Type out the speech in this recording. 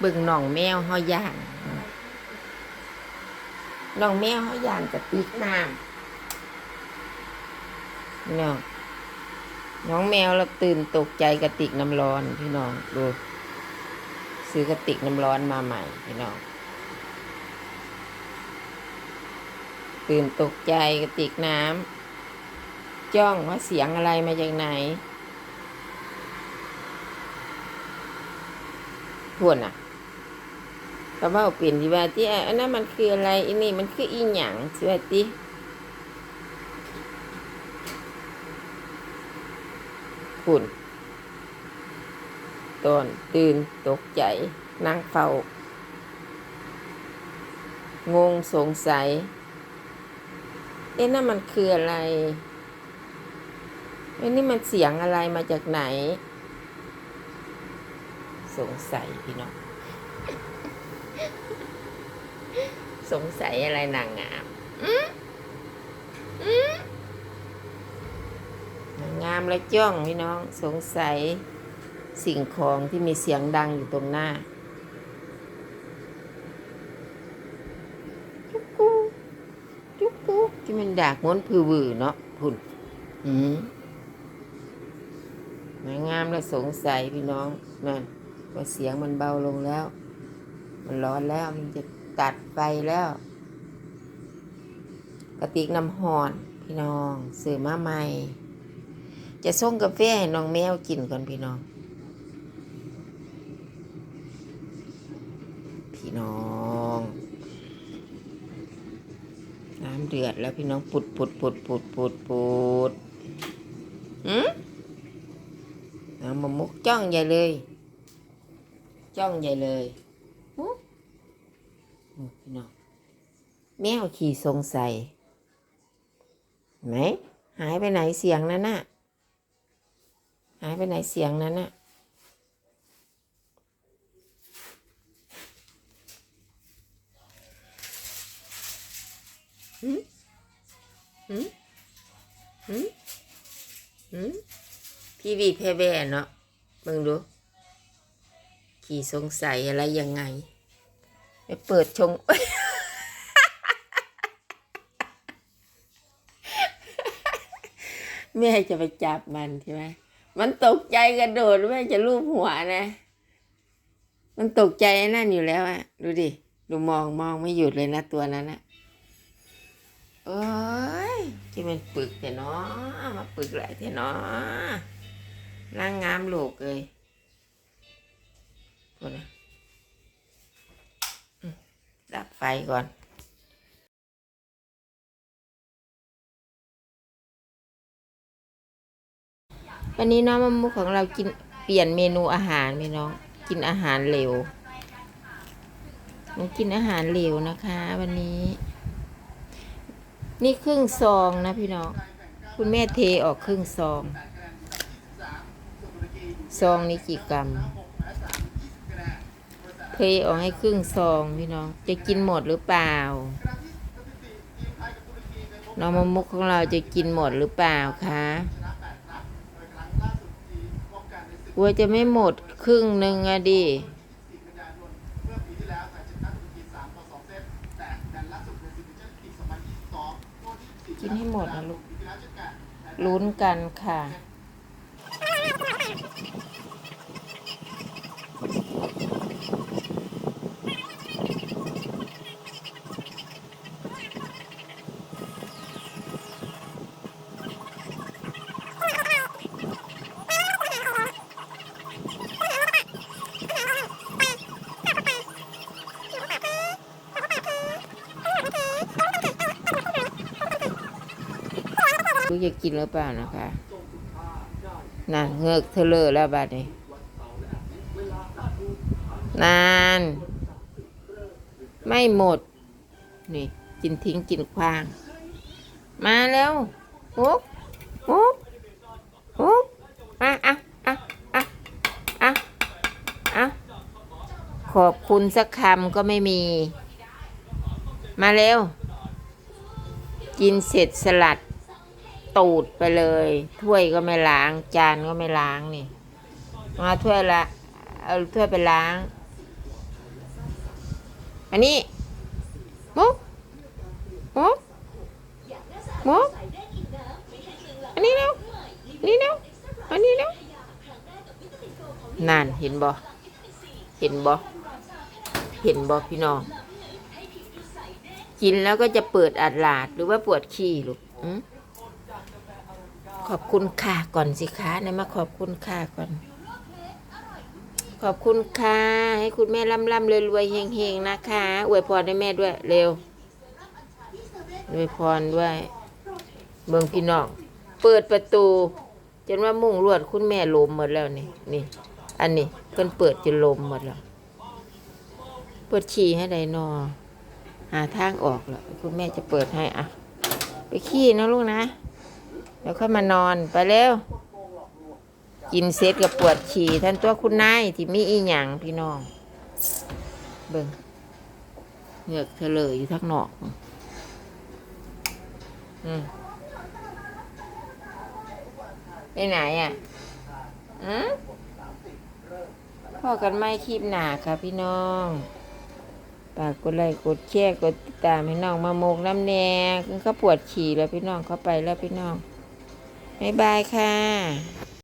เบิ่งน้องแมวเฮาย่างน้องแมวเฮาย่างกับติกน้ำพี่น้องน้องแมวเราตื่นตกใจกระติกน้ำร้อนพี่น้องดูซื้อกระติกน้ำร้อนมาใหม่พี่น้องตื่นตกใจกระติกน้ำจ้องว่าเสียงอะไรมาจากไหนทวนอะ ก็เว่าเปลี่ยนดีว่าที่อันนั้นมันคืออะไรอันนี้มันคืออีหยังสิว่าติคุณตอนตื่นตกใจนั่งเฝ้างงสงสัย เอ๊ะนั่นมันคืออะไรเอ๊ะนี่มันเสียงอะไรมาจากไหน สงสัยพี่น้อง สงสัยอะไรนางงามนางงามแล้วจ้องพี่น้อง สงสัยสิ่งของที่มีเสียงดังอยู่ตรงหน้าจุกกูจุกกูที่มันดากม้วนพือวือเนาะพุ่นอืมนางงามแล้วสงสัยพี่น้องนั่นว่าเสียงมันเบาลงแล้ว มันร้อนแล้วมันจะตัดไฟแล้ว กระติกน้ำหอนพี่น้องซื้อมาใหม่ จะส่งกาแฟให้น้องแมวกินก่อนพี่น้อง พี่น้องน้ำเดือดแล้วพี่น้องปุดปุดปุดปุดปุดปุดอืมน้ำมะมุกจ้องใหญ่เลย จ้องใหญ่เลย พี่น้องแมวขี่สงสัยไหนหายไปไหนเสียงนั้นน่ะ หายไปไหนเสียงนั้นน่ะหืมหืมหืมหืมพี่วีเพแวเนาะมึงดู ขี่สงสัยอะไรยังไง ไปเปิดชงแม่จะไปจับมันใช่ไหมมันตกใจกระโดดแม่จะลูบหัวนะ มันตกใจนั่นอยู่แล้วอะดูดิ ดูมองมองไม่หยุดเลยนะตัวนั้นอะโอ้ยที่มันปึกแต่เนาะมาปึกหลายแต่เนาะร่างงามลูกเลยก่อนนะ ไฟก่อนวันนี้น้องมะมุกของเรากินเปลี่ยนเมนูอาหารพี่น้องกินอาหารเร็วมันกินอาหารเร็วนะคะ วันนี้ นี่ครึ่งซองนะพี่น้องคุณแม่เทออกครึ่งซอง ซองนี้กี่กรัม เทออกให้ครึ่งซองพี่น้อง จะกินหมดหรือเปล่า น้องมะมุกของเราจะกินหมดหรือเปล่าคะกลัวจะไม่หมดครึ่งหนึ่งอะดิกินให้หมดนะลูกลุ้นกันค่ะ ลูกจะกินหรือเปล่านะคะนั่นเงือกเธอเลอแล้วบัดนี้นาน ไม่หมด นี่ กินทิ้งกินควาง มาแล้วปุ๊บปุ๊บปุ๊บมาอะอะอะอะอะขอบคุณสักคำก็ไม่มี มาเร็ว กินเสร็จสลัด ตูดไปเลย ถ้วยก็ไม่ล้าง จานก็ไม่ล้างนี่ มาถ้วยละเอาถ้วยไปล้าง อันนี้มุกมุกมุกอันนี้เร็วอันนี้เร็วอันนี้เร็วนั่นเห็นบ่เห็นบ่เห็นบ่พี่น้องกินแล้วก็จะเปิดอัดหลาดหรือว่าปวดขี้ลูกอืม ขอบคุณค่ะก่อนสิคะไหนมาขอบคุณค่ะก่อน ขอบคุณค่ะ ให้คุณแม่ร่ำร่ำรวยรวยๆเฮงเฮงๆนะคะอวยพรให้แม่ด้วยเร็วอวยพรด้วย เบิ่งพี่น้อง เปิดประตูจนว่ามุ้งลวดคุณแม่ลมหมดแล้วนี่นี่ อันนี้เพิ่นเปิดจนลมหมดแล้วเปิดฉี่ให้ไดนอหาทางออกแล้วคุณแม่จะเปิดให้อะ ไปขี้นะลูกนะ แล้วค่อยมานอนไปเร็ว กินเสร็จกับปวดฉี่ท่านตัวคุณนายที่มีอีหยังพี่น้อง เบิ่งเหงือกเถลยอยู่ทักหนอก อืมไปไหนอะอืมพ่อกันไม่คลิปหนาค่ะพี่น้องฝากกดไลค์กดแชร์กดติดตามให้น้องมาโมกน้ำแดงเขาปวดฉี่แล้วพี่น้องเขาไปแล้วพี่น้อง บ๊ายบายค่ะ